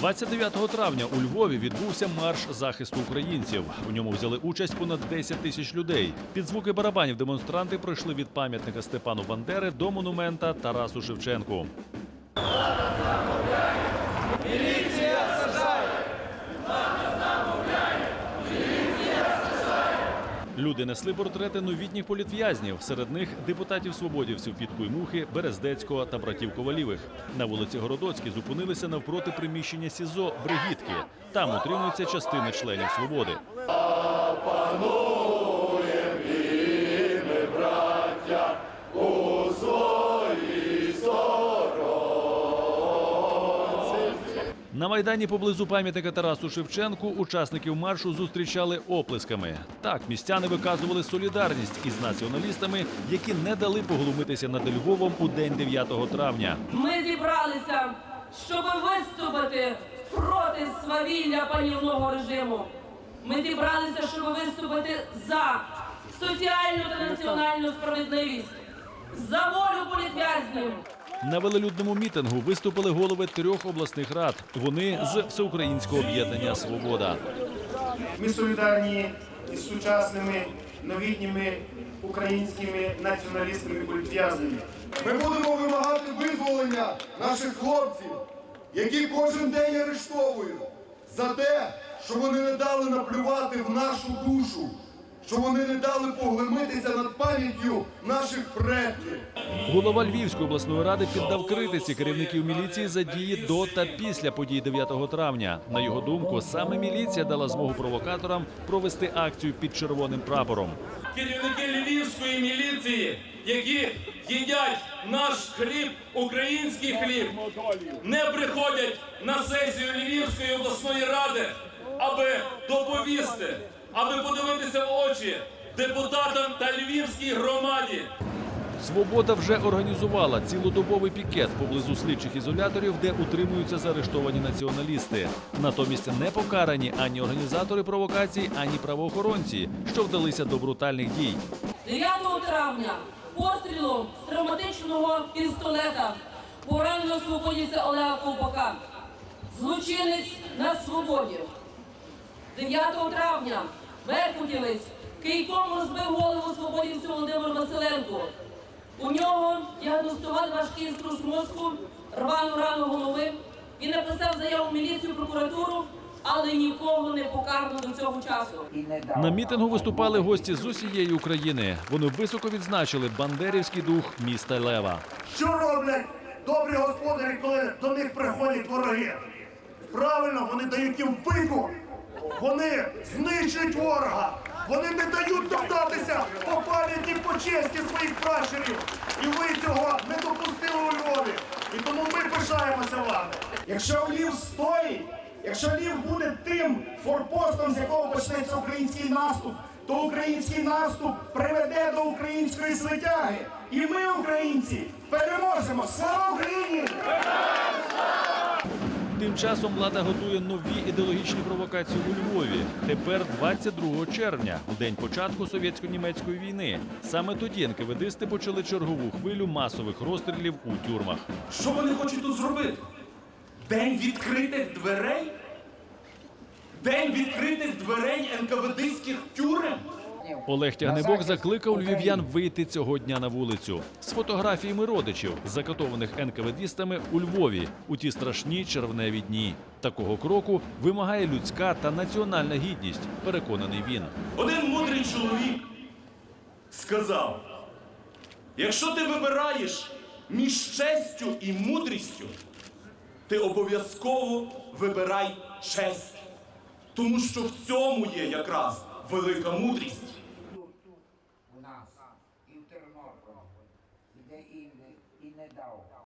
29 травня у Львові відбувся марш захисту українців. У ньому взяли участь понад 10 тисяч людей. Під звуки барабанів демонстранти пройшли від пам'ятника Степану Бандери до монумента Тарасу Шевченку. Люди несли портрети новітніх політв'язнів. Серед них депутатів свободівців Підку й Мухи, Берездецького та братів Ковалівих. На вулиці Городоцькій зупинилися навпроти приміщення СІЗО Бригітки. Там утримуються частини членів свободи. На майдані поблизу пам'ятника Тарасу Шевченку учасників маршу зустрічали оплесками. Так, містяни виказували солідарність із націоналістами, які не дали поглумитися над Львовом у день 9 травня. Ми зібралися, щоб виступити проти свавілля панівного режиму. Ми зібралися, щоб виступити за соціальну та національну справедливість, за волю політв'язнів. На велелюдному мітингу виступили голови трьох обласних рад. Вони з всеукраїнського об'єднання Свобода. Ми солідарні із сучасними новітніми українськими націоналістами політв'язнями. Ми будемо вимагати визволення наших хлопців, які кожен день арештовують за те, що вони не дали наплювати в нашу душу, що вони не дали поглимитися над пам'яттю наших предків. Голова Львівської обласної ради піддав критиці керівників міліції за дії до та після подій 9 травня. На його думку, саме міліція дала змогу провокаторам провести акцію під червоним прапором. керівники львівської міліції, які їдять наш хліб, український хліб, не приходять на сесію Львівської обласної ради, аби доповісти, аби подивитися в очі депутатам та львівській громаді. Свобода вже організувала цілодобовий пікет поблизу слідчих ізоляторів, де утримуються заарештовані націоналісти. Натомість не покарані ані організатори провокацій, ані правоохоронці, що вдалися до брутальних дій. 9 травня пострілом з травматичного пістолета поранено свободівця Олега Ковпака. Злочинець на свободі. 9 травня Беркутівець кийком розбив голову свободівцю Володимиру Василенку. У нього діагностували важкий струс мозку, рвану рану голови. Він написав заяву в міліцію, прокуратуру, але нікого не покарано до цього часу. На мітингу виступали гості з усієї України. Вони високо відзначили бандерівський дух міста Лева. Що роблять добрі господарі, коли до них приходять вороги? Правильно, вони дають їм пику. Вони знищують ворога. Вони не дають топтатися по пам'яті по честі своїх пращурів. І ви цього не допустили у Львові. І тому ми пишаємося вами. Якщо Львів стоїть, якщо Львів буде тим форпостом, з якого почнеться український наступ, то український наступ приведе до української звитяги. І ми, українці, переможемо! Слава Україні! Тим часом влада готує нові ідеологічні провокації у Львові. Тепер 22 червня, у день початку совєтсько-німецької війни. Саме тоді НКВДисти почали чергову хвилю масових розстрілів у тюрмах. Що вони хочуть тут зробити? День відкритих дверей? День відкритих дверей НКВДських тюрем? Олег Тягнебок закликав львів'ян вийти цього дня на вулицю з фотографіями родичів, закатованих НКВДістами у Львові у ті страшні червневі дні. Такого кроку вимагає людська та національна гідність. Переконаний він. Один мудрий чоловік сказав: якщо ти вибираєш між честю і мудрістю, ти обов'язково вибирай честь. Тому що в цьому є якраз велика мудрість. у нас і в Тернополі, і де інде, і не дав.